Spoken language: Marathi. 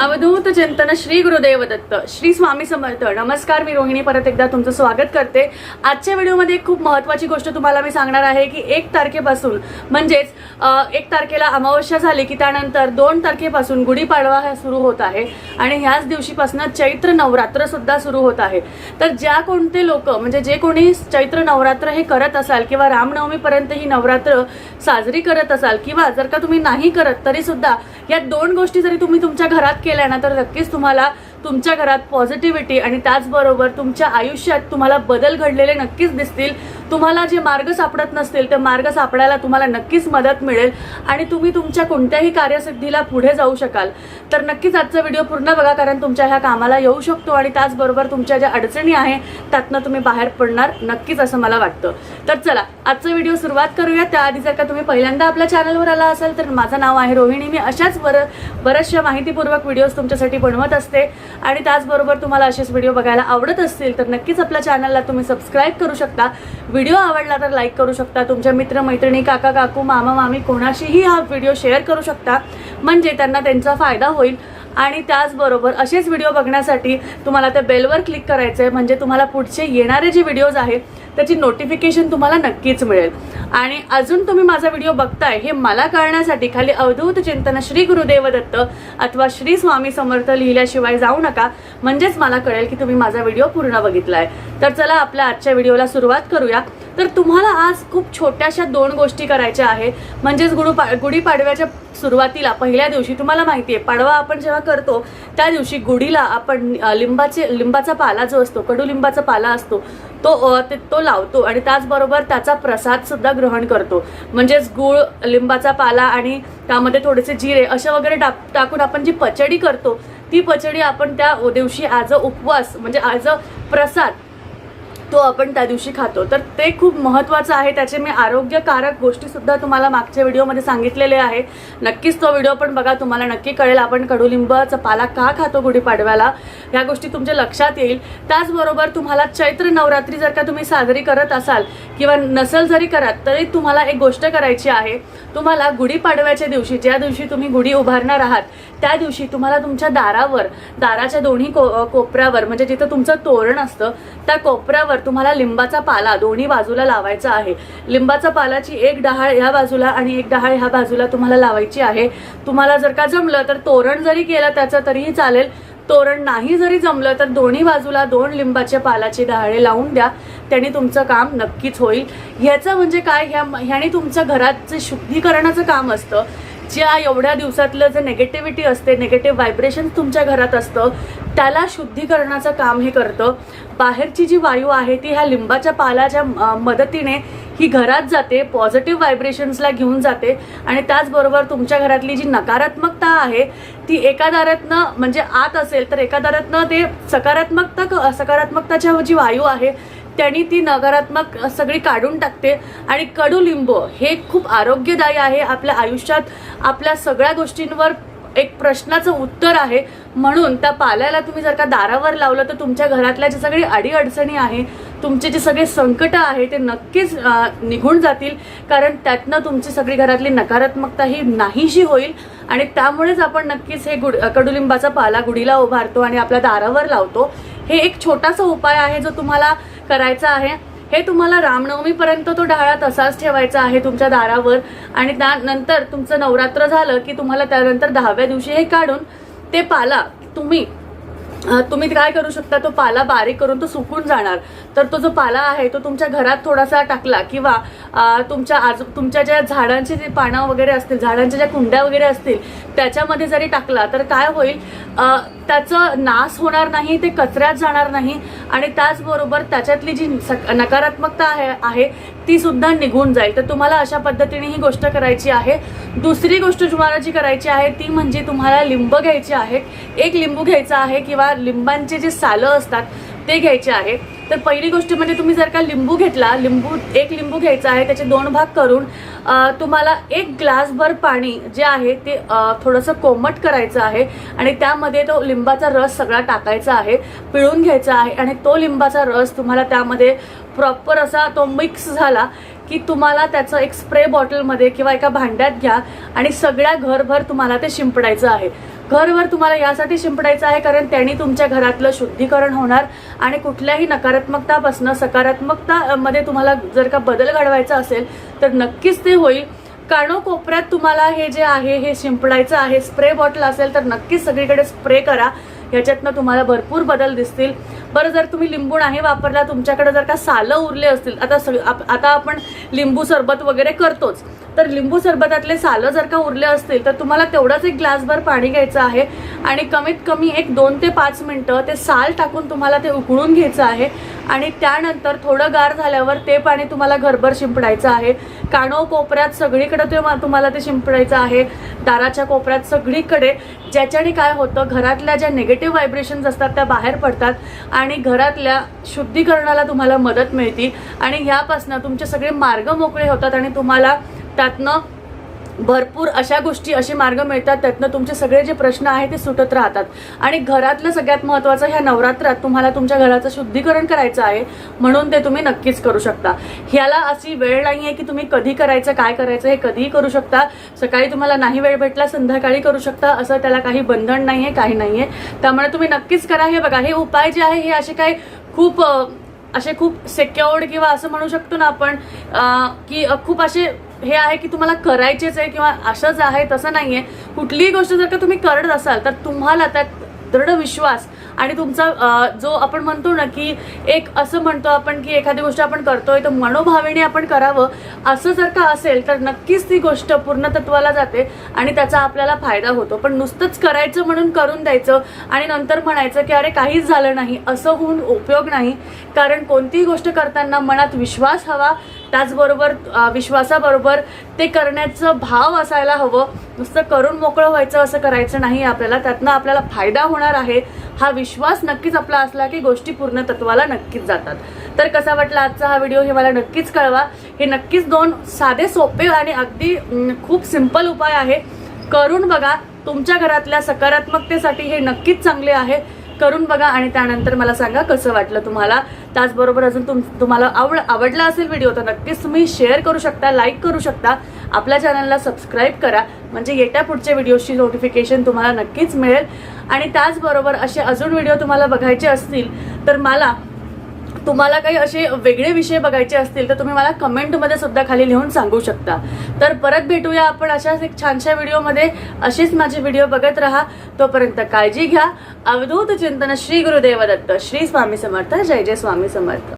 अवधूत चिंतन श्री गुरुदेव दत्त श्री स्वामी समर्थ. नमस्कार मी रोहिणी. परत एकदा तुमचं स्वागत करते. आजच्या व्हिडिओमध्ये एक खूप महत्त्वाची गोष्ट तुम्हाला मी सांगणार आहे की एक तारखेपासून म्हणजेच एक तारखेला अमावस्या झाली की त्यानंतर दोन तारखेपासून गुढीपाडवा हा सुरू होत आहे आणि ह्याच दिवशीपासून चैत्र नवरात्रसुद्धा सुरू होत आहे. तर ज्या कोणते लोक म्हणजे जे कोणी चैत्र नवरात्र हे करत असाल किंवा रामनवमीपर्यंत ही नवरात्र साजरी करत असाल किंवा जर का तुम्ही नाही करत तरीसुद्धा या दोन गोष्टी जरी तुम्ही तुमच्या घरात केल्या ना तर नक्कीच तुम्हाला तुमच्या घरात पॉझिटिव्हिटी आणि त्याचबरोबर तुमच्या आयुष्यात तुम्हाला बदल घडलेले नक्कीच दिसतील. तुम्हाला जे मार्ग सापडत नसतील ते मार्ग सापडायला तुम्हाला नक्कीच मदत मिळेल आणि तुम्ही तुमच्या कोणत्याही कार्यसिद्धीला पुढे जाऊ शकाल. तर नक्कीच आजचा व्हिडिओ पूर्ण बघा कारण तुमच्या ह्या कामाला येऊ शकतो आणि त्याचबरोबर तुमच्या ज्या अडचणी आहे त्यातनं तुम्ही बाहेर पडणार नक्कीच असं मला वाटतं. तर चला आजचा व्हिडिओ सुरुवात करूया. त्याआधी जर का तुम्ही पहिल्यांदा आपल्या चॅनलवर आला असाल तर माझं नाव आहे रोहिणी. मी अशाच बर बऱ्याचशा माहितीपूर्वक व्हिडिओज तुमच्यासाठी बनवत असते. आणि त्याचबरोबर तुम्हाला असेच व्हिडिओ बघायला आवडत असतील तर नक्कीच आपल्या चॅनलला तुम्ही सबस्क्राईब करू शकता. व्हिडिओ आवडला तर लाईक करू शकता. तुमच्या मित्रमैत्रिणी काका काकू मामा मामी कोणाशीही हा व्हिडिओ शेअर करू शकता. म्हणजे त्यांना त्यांचा फायदा होईल. आणि त्याचबरोबर असेच व्हिडिओ बघण्यासाठी तुम्हाला त्या बेलवर क्लिक करायचं आहे म्हणजे तुम्हाला पुढचे येणारे जे व्हिडिओज आहेत त्याची नोटिफिकेशन तुम्हाला नक्कीच मिळेल. आणि अजून तुम्ही माझा व्हिडिओ बघताय हे मला कळण्यासाठी खाली अवधूत चिंतन श्री गुरुदेव दत्त अथवा श्री स्वामी समर्थ लिहिल्याशिवाय जाऊ नका. म्हणजेच मला कळेल की तुम्ही माझा व्हिडिओ पूर्ण बघितलाय. तर चला आपल्या आजच्या व्हिडिओला सुरुवात करूया. तर तुम्हाला आज खूप छोट्याशा दोन गोष्टी करायच्या आहे म्हणजेच गुढू गुढीपाडव्याच्या सुरुवातीला पहिल्या दिवशी तुम्हाला माहिती आहे पाडवा आपण जेव्हा करतो त्या दिवशी गुढीला आपण लिंबाचे लिंबाचा पाला जो असतो कडुलिंबाचा पाला असतो तो ते तो लावतो आणि त्याचबरोबर त्याचा प्रसादसुद्धा ग्रहण करतो. म्हणजेच गुळ लिंबाचा पाला आणि त्यामध्ये थोडेसे जिरे अशा वगैरे टाक टाकून आपण जी पचडी करतो ती पचडी आपण त्या दिवशी ॲज अ उपवास म्हणजे ॲज अ प्रसाद तो आपण त्या दिवशी खातो. तर ते खूप महत्त्वाचं आहे. त्याचे मी आरोग्यकारक गोष्टीसुद्धा तुम्हाला मागच्या व्हिडिओमध्ये सांगितलेले आहे. नक्कीच तो व्हिडिओ पण बघा तुम्हाला नक्की कळेल आपण कडुलिंबाचा पाला का खातो गुढीपाडव्याला? ह्या गोष्टी तुमच्या लक्षात येईल. त्याचबरोबर तुम्हाला चैत्र नवरात्री जर का तुम्ही साजरी करत असाल किंवा नसल जरी करत तरी तुम्हाला एक गोष्ट करायची आहे. तुम्हाला गुढीपाडव्याच्या दिवशी ज्या दिवशी तुम्ही गुढी उभारणार आहात त्या दिवशी तुम्हाला तुमच्या दारावर दाराच्या दोन्ही को कोपऱ्यावर म्हणजे जिथं तुमचं तोरण असतं त्या कोपऱ्यावर तुम्हाला लिंबाचा पाला दोन्ही बाजूला लावायचा आहे. लिंबाचा पालाची एक डहाळ ह्या बाजूला आणि एक डहाळ ह्या बाजूला तुम्हाला लावायची आहे. तुम्हाला जर का जमलं तर तोरण जरी केलं त्याचं तरीही चालेल. तोरण नाही जरी जमलं तर दोन्ही बाजूला दोन लिंबाच्या पालाची डहाळे लावून द्या. त्याने तुमचं काम नक्कीच होईल. ह्याचं म्हणजे काय? ह्या ह्याने तुमचं घराचं शुद्धीकरणाचं काम असतं. ज्या एवढ्या दिवसातलं जे नेगेटिव्हिटी असते नेगेटिव्ह व्हायब्रेशन तुमच्या घरात असतं त्याला शुद्धीकरणाचं काम हे करतं. बाहेरची जी वायू आहे ती ह्या लिंबाच्या पालाच्या मदतीने ही घरात जाते पॉझिटिव्ह व्हायब्रेशन्सला घेऊन जाते आणि त्याचबरोबर तुमच्या घरातली जी नकारात्मकता आहे ती एका दारातनं म्हणजे आत असेल तर एका दारातनं ते सकारात्मकता सकारात्मकताच्या जी वायू आहे त्यांनी ती नकारात्मक सगळी काढून टाकते. आणि कडुलिंब हे खूप आरोग्यदायी आहे. आपल्या आयुष्यात आपल्या सगळ्या गोष्टींवर एक प्रश्नाचं उत्तर आहे. म्हणून त्या पाल्याला तुम्ही जर का दारावर लावलं तर तुमच्या घरातल्या जे सगळी अडीअडचणी आहे तुमचे जे सगळे संकट आहे ते नक्कीच निघून जातील. कारण त्यातनं तुमची सगळी घरातली नकारात्मकता ही नाहीशी होईल. आणि त्यामुळेच आपण नक्कीच हे गुड कडुलिंबाचा पाला गुढीला उभारतो आणि आपल्या दारावर लावतो. हे एक छोटासा उपाय आहे जो तुम्हाला करायचा आहे. हे तुम्हाला रामनवमीपर्यंत तो डाळा तसाच ठेवायचा आहे तुमच्या दारावर. आणि त्यानंतर तुमचं नवरात्र झालं की तुम्हाला त्यानंतर दहाव्या दिवशी हे काढून ते पाला तुम्ही तुम्ही काय करू शकता? तो पाला बारीक करून तो सुकून जाणार. तर तो जो पाला आहे तो तुमच्या घरात थोडासा टाकला किंवा तुमच्या आजू तुमच्या ज्या झाडांची जी पानं वगैरे असतील झाडांच्या ज्या कुंड्या वगैरे असतील त्याच्यामध्ये जरी टाकला तर काय होईल? त्याचं नाश होणार नाही ते कचऱ्यात जाणार नाही आणि त्याचबरोबर त्याच्यातली जी सक- नकारात्मकता आहे आहे ती सुद्धा निघून जाईल. तर तुम्हाला अशा पद्धतीने ही गोष्ट करायची आहे. दुसरी गोष्ट तुम्हाला जी करायची आहे ती म्हणजे तुम्हाला लिंब घ्यायची आहे एक लिंबू घ्यायचा आहे किंवा लिंबांचे जे सालं असतात ते घ्यायचे आहे तर पहिली गोष्ट म्हणजे तुम्ही जर का लिंबू घेतला लिंबू एक लिंबू घ्यायचा आहे त्याचे दोन भाग करून तुम्हाला एक ग्लासभर पाणी जे आहे ते थोडंसं कोमट करायचं आहे आणि त्यामध्ये तो लिंबाचा रस सगळा टाकायचा आहे पिळून घ्यायचा आहे आणि तो लिंबाचा रस तुम्हाला त्यामध्ये प्रॉपर असा तो मिक्स झाला की तुम्हाला त्याचं एक स्प्रे बॉटलमध्ये किंवा एका भांड्यात घ्या आणि सगळ्या घरभर तुम्हाला ते शिंपडायचं आहे. घरवर तुम्हाला यासाठी शिंपडायचं आहे कारण त्यांनी तुमच्या घरातलं शुद्धीकरण होणार आणि कुठल्याही नकारात्मकतापासून सकारात्मकता मध्ये तुम्हाला जर का बदल घडवायचा असेल तर नक्कीच ते होईल. कानोकोपऱ्यात तुम्हाला हे जे आहे हे शिंपडायचं आहे स्प्रे बॉटल असेल तर नक्कीच सगळीकडे स्प्रे करा. ह्याच्यातनं तुम्हाला भरपूर बदल दिसतील. बरं जर तुम्ही लिंबू नाही वापरला तुमच्याकडे जर का सालं उरले असतील आता सग आता आपण लिंबू सरबत वगैरे करतोच तर लिंबू सरबतातले सालं जर का उरले असतील तर तुम्हाला तेवढंच एक ग्लासभर पाणी घ्यायचं आहे आणि कमीत कमी एक दोन ते पाच मिनटं ते साल टाकून तुम्हाला ते उकळून घ्यायचं आहे. आणि त्यानंतर थोडं गार झाल्यावर ते पाणी तुम्हाला घरभर शिंपडायचं आहे. कानो कोपऱ्यात सगळीकडे ते मा- तुम्हाला ते शिंपडायचं आहे. दाराच्या कोपऱ्यात सगळीकडे ज्याच्याने काय होतं घरातल्या ज्या नेगेटिव्ह व्हायब्रेशन्स असतात त्या बाहेर पडतात आणि घरातल्या शुद्धीकरणाला तुम्हाला मदत मिळते. आणि ह्यापासनं तुमचे सगळे मार्ग मोकळे होतात आणि तुम्हाला त्यातनं भरपूर अशा गोष्टी असे मार्ग मिळतात त्यातनं तुमचे सगळे जे प्रश्न आहेत ते सुटत राहतात. आणि घरातलं सगळ्यात महत्त्वाचं ह्या नवरात्रात तुम्हाला तुमच्या घराचं शुद्धीकरण करायचं आहे म्हणून ते तुम्ही नक्कीच करू शकता. ह्याला अशी वेळ नाही आहे की तुम्ही कधी करायचं काय करायचं हे कधीही करू शकता. सकाळी तुम्हाला नाही वेळ भेटला संध्याकाळी करू शकता असं त्याला काही बंधन नाही आहे काही नाही आहे. त्यामुळे तुम्ही नक्कीच करा हे बघा. हे उपाय जे आहे हे असे काही खूप असे खूप सेक्युअर्ड किंवा असं म्हणू शकतो ना आपण की खूप असे हे आहे की तुम्हाला करायचेच आहे किंवा असंच आहे तसं नाही आहे कुठलीही गोष्ट जर का तुम्ही करत असाल तर तुम्हाला त्यात दृढ विश्वास आणि तुमचा जो आपण म्हणतो ना की एक असं म्हणतो आपण की एखादी गोष्ट आपण करतोय तर मनोभावेने आपण करावं. असं जर का असेल तर नक्कीच ती गोष्ट पूर्णतत्वाला जाते आणि त्याचा आपल्याला फायदा होतो. पण नुसतंच करायचं म्हणून करून द्यायचं आणि नंतर म्हणायचं की अरे काहीच झालं नाही असं होऊन उपयोग नाही. कारण कोणतीही गोष्ट करताना मनात विश्वास हवा. त्याचबरोबर विश्वासाबरोबर ते करण्याचं भाव असायला हवं. नुसतं करून मोकळं व्हायचं असं करायचं नाही. आपल्याला त्यातनं आपल्याला फायदा होणार आहे. हा विश्वास विश्वास नक्कीच आपला असला की गोष्टी पूर्ण तत्वाला नक्कीच जातात. तर कसा वाटला आजचा हा व्हिडिओ हे मला नक्कीच कळवा. हे नक्कीच दोन साधे सोपे आणि अगदी खूप सिंपल उपाय आहे. करून बघा तुमच्या घरातल्या सकारात्मकतेसाठी हे नक्कीच चांगले आहे. करून बघा आणि त्यानंतर मला सांगा कसं वाटलं तुम्हाला. त्याचबरोबर अजून तुम तुम्हाला आवड आवडला असेल व्हिडिओ तर नक्कीच तुम्ही शेअर करू शकता लाईक करू शकता. आपल्या चॅनलला सबस्क्राईब करा. म्हणजे येत्या पुढच्या व्हिडिओची नोटिफिकेशन तुम्हाला नक्कीच मिळेल. आणि त्याचबरोबर असे अजून व्हिडिओ तुम्हाला बघायचे असतील तर मला तुम्हाला काही असे वेगळे विषय बघायचे असतील तर तुम्ही मला कमेंटमध्ये सुद्धा खाली लिहून सांगू शकता. तर परत भेटूया आपण अशाच एक छानशा व्हिडिओमध्ये असेच माझे व्हिडिओ बघत राहा. तोपर्यंत काळजी घ्या. अवधूत चिंतन श्री गुरुदेव दत्त श्री स्वामी समर्थ. जय जय स्वामी समर्थ.